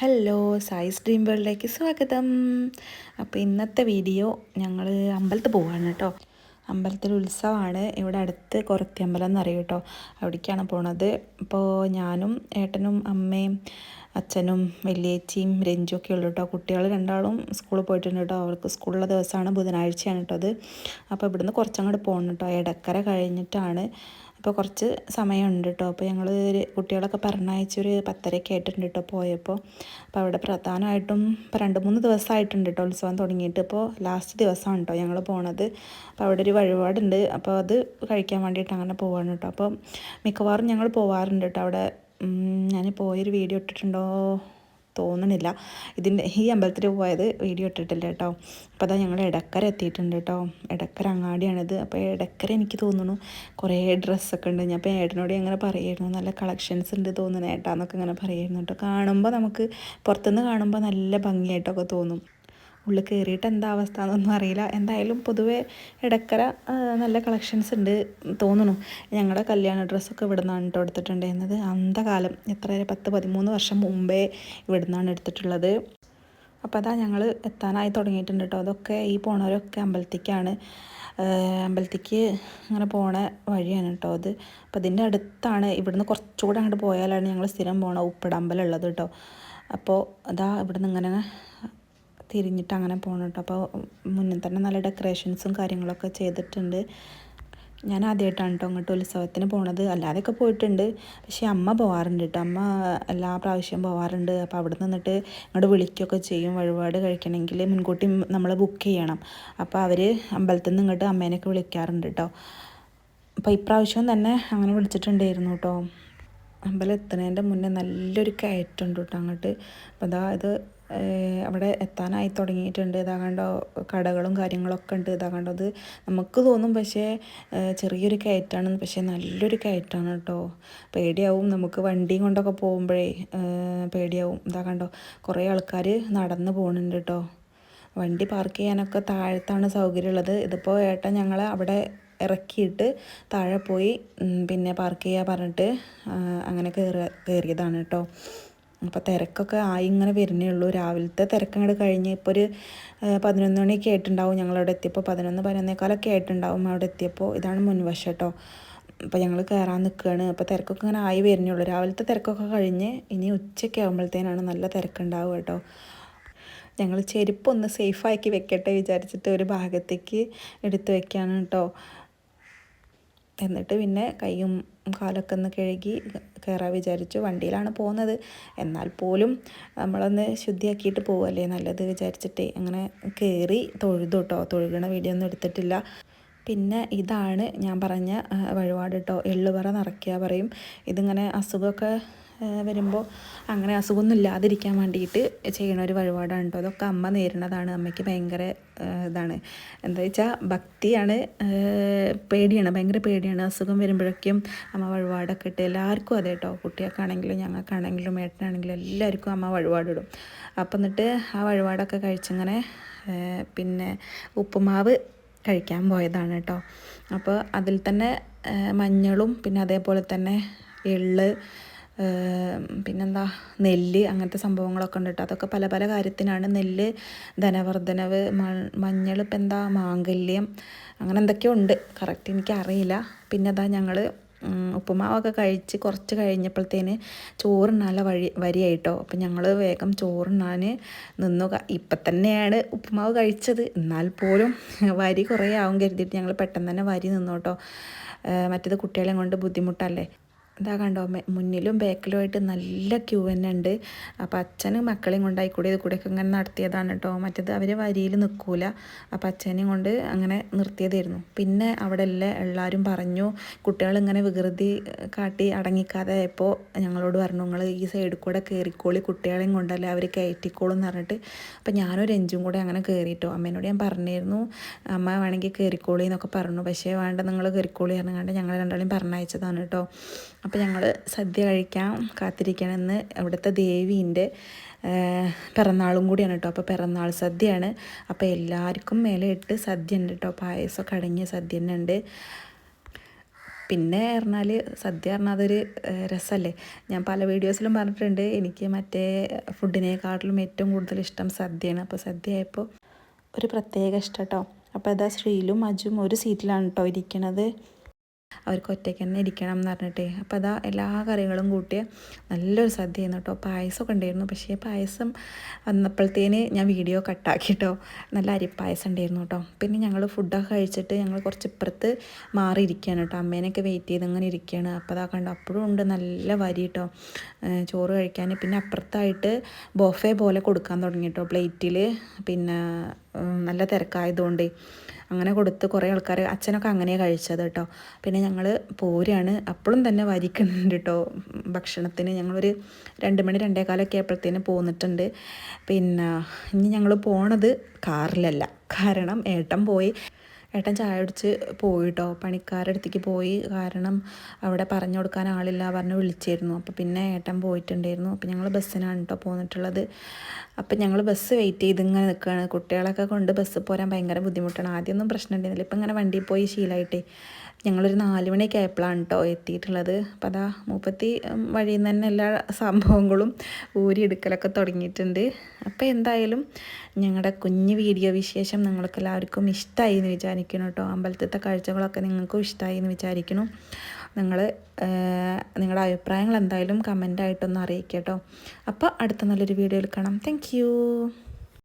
Hello സായിസ് dream വേൾഡിലേക്ക് സ്വാഗതം. അപ്പോൾ ഇന്നത്തെ വീഡിയോ ഞങ്ങൾ അമ്പലത്തിൽ പോവാണ് കേട്ടോ അമ്പലത്തിൽ ഉത്സവമാണ് ഇവിടെ അടുത്ത് കുറത്തി അമ്പലം എന്നറിയും കേട്ടോ അവിടേക്കാണ് പോണത്. ഇപ്പോൾ ഞാനും ഏട്ടനും അമ്മയും അച്ഛനും വലിയേച്ചിയും രഞ്ജും ഒക്കെ ഉള്ളു കേട്ടോ കുട്ടികൾ രണ്ടാളും സ്കൂളിൽ പോയിട്ടുണ്ട് കേട്ടോ അവർക്ക് സ്കൂളിലെ ദിവസമാണ് ബുധനാഴ്ചയാണ് കേട്ടോ അത്. അപ്പോൾ ഇവിടുന്ന് കുറച്ചങ്ങോട്ട് പോകണം കേട്ടോ ഇടക്കര കഴിഞ്ഞിട്ടാണ് അപ്പോൾ കുറച്ച് സമയമുണ്ട് കേട്ടോ അപ്പോൾ ഞങ്ങൾ കുട്ടികളൊക്കെ പറഞ്ഞയച്ചൊരു പത്തരയ്ക്ക് ആയിട്ടുണ്ട് കേട്ടോ പോയപ്പോൾ അപ്പോൾ അവിടെ പ്രധാനമായിട്ടും ഇപ്പോൾ രണ്ട് മൂന്ന് ദിവസമായിട്ടുണ്ട് കേട്ടോ ഉത്സവം തുടങ്ങിയിട്ട്. ഇപ്പോൾ ലാസ്റ്റ് ദിവസമാണ് കേട്ടോ ഞങ്ങൾ പോണത്. അപ്പോൾ അവിടെ ഒരു വഴിപാടുണ്ട്. അപ്പോൾ അത് കഴിക്കാൻ വേണ്ടിയിട്ട് അങ്ങനെ പോവാണ് കേട്ടോ. അപ്പോൾ മിക്കവാറും ഞങ്ങൾ പോവാറുണ്ട് കേട്ടോ അവിടെ. ഞാൻ പോയൊരു വീഡിയോ ഇട്ടിട്ടുണ്ടോ? തോന്നണില്ല. ഇതിന്റെ ഈ അമ്പലത്തിൽ പോയത് വീഡിയോ ഇട്ടിട്ടില്ല കേട്ടോ. അപ്പോൾ അതാ ഞങ്ങൾ ഇടക്കര എത്തിയിട്ടുണ്ട് കേട്ടോ. ഇടക്കര അങ്ങാടിയാണിത്. അപ്പോൾ ഇടക്കര എനിക്ക് തോന്നുന്നു കുറേ ഡ്രസ്സൊക്കെ ഉണ്ട്. ഞാൻ അപ്പോൾ ഏട്ടനോട് അങ്ങനെ പറയായിരുന്നു നല്ല കളക്ഷൻസ് ഉണ്ട് തോന്നുന്നു. ഏട്ടാന്നൊക്കെ ഇങ്ങനെ പറയായിരുന്നു കേട്ടോ. കാണുമ്പോൾ നമുക്ക് പുറത്തുനിന്ന് കാണുമ്പോൾ നല്ല ഭംഗിയായിട്ടൊക്കെ തോന്നും. ഉള്ളിൽ കയറിയിട്ട് എന്താ അവസ്ഥ എന്നൊന്നും അറിയില്ല. എന്തായാലും പൊതുവെ ഇടക്കര നല്ല കളക്ഷൻസ് ഉണ്ട് തോന്നുന്നു. ഞങ്ങളുടെ കല്യാണ ഡ്രസ്സൊക്കെ ഇവിടെ നിന്നാണ് കേട്ടോ എടുത്തിട്ടുണ്ടായിരുന്നത്. അന്തകാലം എത്ര പത്ത് പതിമൂന്ന് വർഷം മുമ്പേ ഇവിടെ നിന്നാണ് എടുത്തിട്ടുള്ളത്. അപ്പോൾ അതാ ഞങ്ങൾ എത്താനായി തുടങ്ങിയിട്ടുണ്ട് കേട്ടോ അതൊക്കെ ഈ പോണവരൊക്കെ അമ്പലത്തേക്കാണ്. അമ്പലത്തേക്ക് അങ്ങനെ പോണ വഴിയാണ് കേട്ടോ അത്. അപ്പോൾ അതിന്റെ അടുത്താണ്. ഇവിടുന്ന് കുറച്ചുകൂടെ അങ്ങോട്ട് പോയാലാണ് ഞങ്ങൾ സ്ഥിരം പോണ ഉപ്പിടമ്പലം ഉള്ളത് കേട്ടോ അപ്പോൾ അതാ ഇവിടുന്ന് ഇങ്ങനെ തിരിഞ്ഞിട്ട് അങ്ങനെ പോകണം കേട്ടോ അപ്പോൾ മുന്നിൽ തന്നെ നല്ല ഡെക്കറേഷൻസും കാര്യങ്ങളൊക്കെ ചെയ്തിട്ടുണ്ട്. ഞാൻ ആദ്യമായിട്ടാണ് കേട്ടോ അങ്ങോട്ട് ഉത്സവത്തിന് പോണത്. അല്ലാതെയൊക്കെ പോയിട്ടുണ്ട്. പക്ഷേ അമ്മ പോകാറുണ്ട് കേട്ടോ അമ്മ എല്ലാ പ്രാവശ്യവും പോകാറുണ്ട് അപ്പോൾ അവിടെ നിന്നിട്ട് ഇങ്ങോട്ട് വിളിക്കുകയൊക്കെ ചെയ്യും. വഴിപാട് കഴിക്കണമെങ്കിൽ മുൻകൂട്ടി നമ്മൾ ബുക്ക് ചെയ്യണം. അപ്പോൾ അവർ അമ്പലത്തിൽ നിന്ന് ഇങ്ങോട്ട് അമ്മേനെയൊക്കെ വിളിക്കാറുണ്ട് കേട്ടോ അപ്പോൾ ഇപ്രാവശ്യം തന്നെ അങ്ങനെ വിളിച്ചിട്ടുണ്ടായിരുന്നു കേട്ടോ അമ്പലം എത്തുന്നതിന്റെ മുന്നേ നല്ലൊരു കയറ്റുണ്ട് കേട്ടോ അങ്ങോട്ട്. അപ്പോൾ അതാ ഇത് അവിടെ എത്താനായി തുടങ്ങിയിട്ടുണ്ട്. ഇതാ കണ്ടോ കടകളും കാര്യങ്ങളൊക്കെ ഉണ്ട്. ഇതാ കണ്ടോ അത് നമുക്ക് തോന്നും പക്ഷേ ചെറിയൊരു കയറ്റാണ്. പക്ഷേ നല്ലൊരു കയറ്റാണ് കേട്ടോ. പേടിയാവും നമുക്ക് വണ്ടിയും കൊണ്ടൊക്കെ പോകുമ്പോഴേ. പേടിയാവും. ഇതാ കണ്ടോ കുറേ ആൾക്കാർ നടന്ന് പോകുന്നുണ്ട് കേട്ടോ. വണ്ടി പാർക്ക് ചെയ്യാനൊക്കെ താഴത്താണ് സൗകര്യമുള്ളത്. ഇതിപ്പോൾ ഏട്ടൻ ഞങ്ങളെ അവിടെ ഇറക്കിയിട്ട് താഴെ പോയി പിന്നെ പാർക്ക് ചെയ്യുക പറഞ്ഞിട്ട് അങ്ങനെ കയറി കയറിയതാണ് കേട്ടോ. അപ്പോൾ തിരക്കൊക്കെ ആയി ഇങ്ങനെ വരുന്നേ ഉള്ളൂ. രാവിലത്തെ തിരക്കങ്ങോട്ട് കഴിഞ്ഞ് ഇപ്പോൾ ഒരു പതിനൊന്ന് മണിയൊക്കെ ആയിട്ടുണ്ടാവും ഞങ്ങളവിടെ എത്തിയപ്പോൾ. പതിനൊന്ന് പതിനൊന്നേക്കാലൊക്കെ ആയിട്ടുണ്ടാവും അവിടെ എത്തിയപ്പോൾ. ഇതാണ് മുൻവശം കേട്ടോ. അപ്പോൾ ഞങ്ങൾ കയറാൻ നിൽക്കുകയാണ് അപ്പോൾ തിരക്കൊക്കെ ഇങ്ങനെ ആയി വരുന്നേ ഉള്ളൂ. രാവിലത്തെ തിരക്കൊക്കെ കഴിഞ്ഞ് ഇനി ഉച്ചയ്ക്ക് ആകുമ്പോഴത്തേനാണ് നല്ല തിരക്കുണ്ടാവുക കേട്ടോ. ഞങ്ങൾ ചെരുപ്പൊന്ന് സേഫാക്കി വെക്കട്ടെ വിചാരിച്ചിട്ട് ഒരു ഭാഗത്തേക്ക് എടുത്ത് വെക്കുകയാണ് കേട്ടോ. എന്നിട്ട് പിന്നെ കൈയും കാലൊക്കെ ഒന്ന് കഴുകി കയറാൻ വിചാരിച്ചു വണ്ടിയിലാണ് പോകുന്നത്. എന്നാൽ പോലും നമ്മളൊന്ന് ശുദ്ധിയാക്കിയിട്ട് പോവല്ലേ നല്ലത് വിചാരിച്ചിട്ട് അങ്ങനെ കയറി തൊഴുതു കേട്ടോ തൊഴുകണ വീഡിയോ ഒന്നും എടുത്തിട്ടില്ല. പിന്നെ ഇതാണ് ഞാൻ പറഞ്ഞ വഴിപാട് കേട്ടോ എള്ളുപറ നിറയ്ക്കുക പറയും. ഇതിങ്ങനെ അസുഖമൊക്കെ വരുമ്പോൾ അങ്ങനെ അസുഖമൊന്നും ഇല്ലാതിരിക്കാൻ വേണ്ടിയിട്ട് ചെയ്യണ ഒരു വഴിപാടാണ് കേട്ടോ അതൊക്കെ അമ്മ നേരിടുന്നതാണ്. അമ്മയ്ക്ക് ഭയങ്കര ഇതാണ്. എന്താ വെച്ചാൽ ഭക്തിയാണ് പേടിയാണ്. ഭയങ്കര പേടിയാണ് അസുഖം വരുമ്പോഴേക്കും അമ്മ വഴിപാടൊക്കെ ഇട്ട് എല്ലാവർക്കും അതെ കേട്ടോ കുട്ടികൾക്കാണെങ്കിലും ഞങ്ങൾക്കാണെങ്കിലും ഏട്ടനാണെങ്കിലും എല്ലാവർക്കും അമ്മ വഴിപാടിടും അപ്പം എന്നിട്ട് ആ വഴിപാടൊക്കെ കഴിച്ചിങ്ങനെ പിന്നെ ഉപ്പുമാവ് കഴിക്കാൻ പോയതാണ് കേട്ടോ അപ്പോൾ അതിൽ തന്നെ മഞ്ഞളും പിന്നെ അതേപോലെ തന്നെ എള്ള് പിന്നെന്താ നെല്ല് അങ്ങനത്തെ സംഭവങ്ങളൊക്കെ ഉണ്ട് കേട്ടോ അതൊക്കെ പല പല കാര്യത്തിനാണ്. നെല്ല് ധനവർദ്ധനവ് മഞ്ഞൾ ഇപ്പം എന്താ മാംഗല്യം അങ്ങനെ എന്തൊക്കെയോ ഉണ്ട്. കറക്റ്റ് എനിക്കറിയില്ല. പിന്നെ അതാ ഞങ്ങൾ ഉപ്പുമാവൊക്കെ കഴിച്ച് കുറച്ച് കഴിഞ്ഞപ്പോഴത്തേന് ചോറുണ്ണാനുള്ള വഴി വരിയായിട്ടോ. അപ്പം ഞങ്ങൾ വേഗം ചോറുണ്ണാൻ നിന്നു. ഇപ്പം തന്നെയാണ് ഉപ്പുമാവ് കഴിച്ചത്. എന്നാൽ പോലും വരി കുറേ ആവും കരുതിയിട്ട് ഞങ്ങൾ പെട്ടെന്ന് തന്നെ വരി നിന്നു കേട്ടോ മറ്റേത് കുട്ടികളെയും കൊണ്ട് ബുദ്ധിമുട്ടല്ലേ? ഇതാ കണ്ടോ മുന്നിലും ബാക്കിലും ആയിട്ട് നല്ല ക്യൂ തന്നെ ഉണ്ട്. അപ്പോൾ അച്ഛനും മക്കളെയും കൊണ്ടായി കൂടെ ഇത് കൂടെയൊക്കെ ഇങ്ങനെ നടത്തിയതാണ് കേട്ടോ മറ്റേത് അവർ വരിയിൽ നിൽക്കൂല. അപ്പോൾ അച്ഛനെയും കൊണ്ട് അങ്ങനെ നിർത്തിയതായിരുന്നു. പിന്നെ അവിടെ എല്ലാം എല്ലാവരും പറഞ്ഞു കുട്ടികൾ ഇങ്ങനെ വികൃതി കാട്ടി അടങ്ങിക്കാതെ ആയപ്പോൾ ഞങ്ങളോട് പറഞ്ഞു നിങ്ങൾ ഈ സൈഡിൽ കൂടെ കയറിക്കോളി കുട്ടികളെയും കൊണ്ടല്ലേ അവർ കയറ്റിക്കോളും എന്ന് പറഞ്ഞിട്ട്. അപ്പോൾ ഞാനൊരു എഞ്ചും കൂടെ അങ്ങനെ കയറിയിട്ടോ അമ്മേനോട് ഞാൻ പറഞ്ഞിരുന്നു അമ്മ വേണമെങ്കിൽ കയറിക്കോളി എന്നൊക്കെ പറഞ്ഞു. പക്ഷേ വേണ്ട നിങ്ങൾ കയറിക്കോളി പറഞ്ഞാണ്ട് ഞങ്ങൾ രണ്ടാളും പറഞ്ഞയച്ചതാണ് കേട്ടോ അപ്പോൾ ഞങ്ങൾ സദ്യ കഴിക്കാൻ കാത്തിരിക്കണമെന്ന് അവിടുത്തെ ദേവീന്റെ പിറന്നാളും കൂടിയാണ് കേട്ടോ. അപ്പോൾ പിറന്നാൾ സദ്യയാണ്. അപ്പോൾ എല്ലാവർക്കും മേലെ ഇട്ട് സദ്യ ഉണ്ട് കേട്ടോ. പായസമൊക്കെ അടങ്ങിയ സദ്യ തന്നെ ഉണ്ട്. പിന്നെ പറഞ്ഞാൽ സദ്യ പറഞ്ഞാൽ അതൊരു രസമല്ലേ? ഞാൻ പല വീഡിയോസിലും പറഞ്ഞിട്ടുണ്ട്. എനിക്ക് മറ്റേ ഫുഡിനേക്കാട്ടിലും ഏറ്റവും കൂടുതൽ ഇഷ്ടം സദ്യയാണ്. അപ്പോൾ സദ്യ ആയപ്പോൾ ഒരു പ്രത്യേക ഇഷ്ടം കേട്ടോ. അപ്പോൾ അതാ ശ്രീലും അജും ഒരു സീറ്റിലാണ് കേട്ടോ ഇരിക്കണത്. അവർക്ക് ഒറ്റയ്ക്ക് തന്നെ ഇരിക്കണം എന്ന് പറഞ്ഞിട്ടേ. അപ്പോൾ അതാ എല്ലാ കറികളും കൂട്ടിയ നല്ലൊരു സദ്യ ആയിരുന്നു കേട്ടോ. പായസമൊക്കെ ഉണ്ടായിരുന്നു. പക്ഷേ പായസം വന്നപ്പോഴത്തേന് ഞാൻ വീഡിയോ കട്ടാക്കി കേട്ടോ. നല്ല അരിപ്പായസം ഉണ്ടായിരുന്നു കേട്ടോ. പിന്നെ ഞങ്ങൾ ഫുഡൊക്കെ കഴിച്ചിട്ട് ഞങ്ങൾ കുറച്ച് ഇപ്പുറത്ത് മാറിയിരിക്കുകയാണ് കേട്ടോ. അമ്മേനൊക്കെ വെയിറ്റ് ചെയ്ത് അങ്ങനെ ഇരിക്കുകയാണ്. അപ്പോൾ അതാ കണ്ടോ അപ്പോഴും ഉണ്ട് നല്ല വരി കേട്ടോ. ചോറ് കഴിക്കാൻ. പിന്നെ അപ്പുറത്തായിട്ട് ബൊഫെ പോലെ കൊടുക്കാൻ തുടങ്ങി കേട്ടോ പ്ലേറ്റിൽ പിന്നെ നല്ല തിരക്കായതുകൊണ്ട്. അങ്ങനെ കൊടുത്ത് കുറേ ആൾക്കാർ അച്ഛനൊക്കെ അങ്ങനെ കഴിച്ചത് കേട്ടോ. പിന്നെ ഞങ്ങൾ പോരാണ്. അപ്പോഴും തന്നെ വരിക്കുന്നുണ്ട് കേട്ടോ. ഭക്ഷണത്തിന് ഞങ്ങളൊരു രണ്ട് മണി രണ്ടേകാലൊക്കെ ആയപ്പോഴത്തേന് പോന്നിട്ടുണ്ട്. പിന്നെ ഇനി ഞങ്ങൾ പോണത് കാറിലല്ല. കാരണം ഏട്ടൻ പോയി. ഏട്ടൻ ചായ കുടിച്ച് പോയിട്ടോ? പണിക്കാരുടെ അടുത്തേക്ക് പോയി. കാരണം അവിടെ പറഞ്ഞു കൊടുക്കാൻ ആളില്ല പറഞ്ഞ് വിളിച്ചിരുന്നു. അപ്പോൾ പിന്നെ ഏട്ടൻ പോയിട്ടുണ്ടായിരുന്നു. അപ്പോൾ ഞങ്ങൾ ബസ്സിനാണ് കേട്ടോ പോന്നിട്ടുള്ളത്. അപ്പം ഞങ്ങൾ ബസ് വെയിറ്റ് ചെയ്ത് ഇങ്ങനെ നിൽക്കുകയാണ് കുട്ടികളൊക്കെ കൊണ്ട് ബസ് പോരാൻ ഭയങ്കര ബുദ്ധിമുട്ടാണ്. ആദ്യമൊന്നും പ്രശ്നം ഉണ്ടായിരുന്നില്ല ഇപ്പം ഇങ്ങനെ വണ്ടിയിൽ പോയി ശീലമായിട്ടേ ഞങ്ങളൊരു നാല് മണിയൊക്കെ ആയപ്പോഴാണ് കേട്ടോ എത്തിയിട്ടുള്ളത്. അപ്പോൾ അതാ മുപ്പത്തി വഴിയിൽ നിന്ന് തന്നെ എല്ലാ സംഭവങ്ങളും ഊരിയെടുക്കലൊക്കെ തുടങ്ങിയിട്ടുണ്ട്. അപ്പോൾ എന്തായാലും ഞങ്ങളുടെ കുഞ്ഞ് വീഡിയോ വിശേഷം നിങ്ങൾക്ക് എല്ലാവർക്കും ഇഷ്ടമായി എന്ന് വിചാരിക്കുന്നു കേട്ടോ അമ്പലത്തിലത്തെ കാഴ്ചകളൊക്കെ നിങ്ങൾക്കും ഇഷ്ടമായി എന്ന് വിചാരിക്കുന്നു നിങ്ങൾ നിങ്ങളുടെ അഭിപ്രായങ്ങൾ എന്തായാലും കമന്റായിട്ടൊന്ന് അറിയിക്കാം കേട്ടോ അപ്പോൾ അടുത്ത നല്ലൊരു വീഡിയോയിൽ കാണാം. താങ്ക്